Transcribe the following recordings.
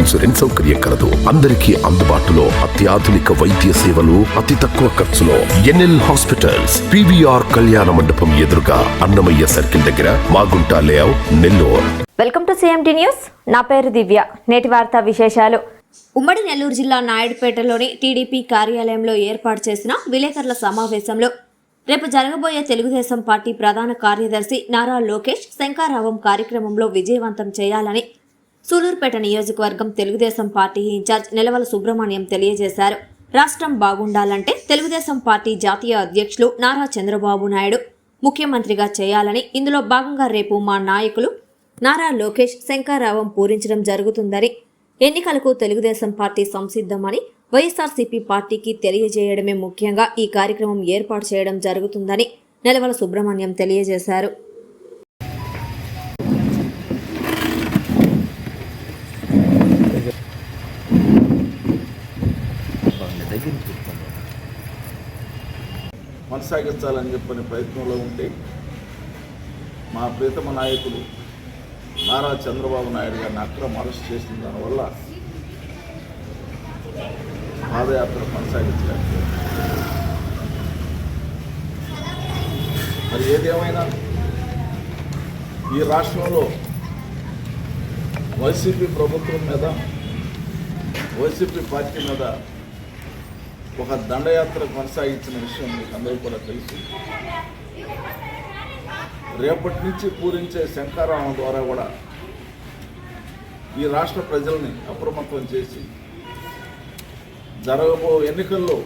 Insurance సౌకర్యం కలదు. అందరికీ అందుబాటులో అత్యాధునిక వైద్య సేవలు అతి తక్కువ ఖర్చులో ఎన్ఎల్ హాస్పిటల్స్ పివిఆర్ కళ్యాణ మండపం ఎదురుగా అన్నమయ్య సర్కిల్ దగ్గర Magunta layout Nellore. Welcome to CMT news నా పేరు దివ్య. నేటి వార్తా విశేషాలు. ఉమ్మడి నెల్లూరు జిల్లా నాయుడుపేటలోని టీడీపీ కార్యాలయంలో ఏర్పాటు చేసిన విలేకరుల సమావేశంలో రేపు జరగబోయే తెలుగుదేశం పార్టీ ప్రధాన కార్యదర్శి నారా లోకేష్ శంకారావం కార్యక్రమంలో విజయవంతం చేయాలని సూలూరుపేట నియోజకవర్గం తెలుగుదేశం పార్టీ ఇన్ఛార్జ్ నిలవల సుబ్రహ్మణ్యం తెలియజేశారు. రాష్ట్రం బాగుండాలంటే తెలుగుదేశం పార్టీ జాతీయ అధ్యక్షులు నారా చంద్రబాబు నాయుడు ముఖ్యమంత్రిగా చేయాలని ఇందులో భాగంగా రేపు మా నాయకులు నారా లోకేష్ శంకారావం పూరించడం జరుగుతుందని ఎన్నికలకు తెలుగుదేశం పార్టీ సంసిద్ధమని వైఎస్ఆర్సీపీ పార్టీకి తెలియజేయడమే ముఖ్యంగా ఈ కార్యక్రమం ఏర్పాటు చేయడం జరుగుతుందని నెలవల సుబ్రహ్మణ్యం తెలియజేశారు. కొనసాగించాలని చెప్పని ప్రయత్నంలో ఉంటే మా ప్రీతమ నాయకులు నారా చంద్రబాబు నాయుడు గారిని అక్రమ అరెస్ట్ చేసిన దానివల్ల పాదయాత్ర కొనసాగించలేదు మరి ఏదేమైనా ఈ రాష్ట్రంలో వైసీపీ ప్రభుత్వం మీద వైసీపీ పార్టీ మీద ఒక దండయాత్ర కొనసాగించిన విషయం మీకు అందరికీ కూడా తెలుసు. రేపటి నుంచి పూరించే శంకారావం ద్వారా కూడా ఈ రాష్ట్ర ప్రజల్ని అప్రమత్తం చేసి జరగబో ఎన్నికల్లో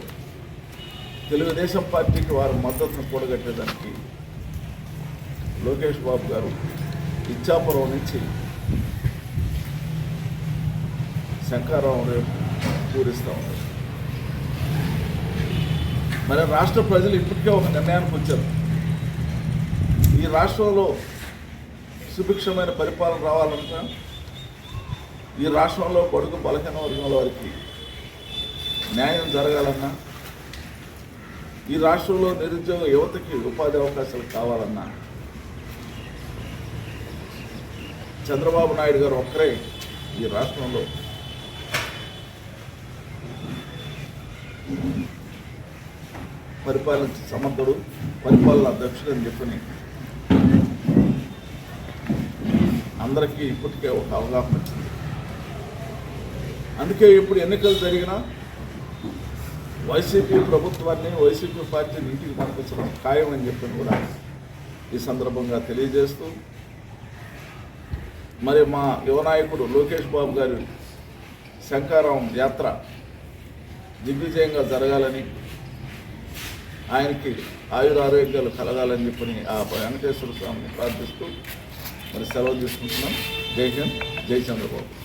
తెలుగుదేశం పార్టీకి వారి మద్దతును కూడగట్టేదానికి లోకేష్ బాబు గారు ఇచ్చాపురం నుంచి శంకారావం రేపు పూరిస్తూ ఉన్నారు. మరి రాష్ట్ర ప్రజలు ఇప్పటికే ఒక నిర్ణయానికి వచ్చారు. ఈ రాష్ట్రంలో సుభిక్షమైన పరిపాలన రావాలంటే ఈ రాష్ట్రంలో బడుగు బలహీన వర్గాల వారికి న్యాయం జరగాలన్నా. ఈ రాష్ట్రంలో నిరుద్యోగ యువతకి ఉపాధి అవకాశాలు కావాలన్నా. చంద్రబాబు నాయుడు గారు ఒక్కరే ఈ రాష్ట్రంలో పరిపాలించే సమర్థుడు పరిపాలన అధ్యక్షుడు అని చెప్పని అందరికీ ఇప్పటికే ఒక అవగాహన వచ్చింది. అందుకే ఇప్పుడు ఎన్నికలు జరిగినా వైసీపీ ప్రభుత్వాన్ని వైసీపీ పార్టీని ఇంటికి పంపించడం ఖాయం అని చెప్పని కూడా ఈ సందర్భంగా తెలియజేస్తూ మరి మా యువనాయకుడు లోకేష్ బాబు గారి శంకారం యాత్ర దిగ్విజయంగా జరగాలని ఆయనకి ఆయురారోగ్యాలు కలగాలని చెప్పని ఆ వెంకటేశ్వర స్వామిని ప్రార్థిస్తూ మరి సెలవు తీసుకుంటున్నాం. జై హింద్ జై చంద్రబాబు.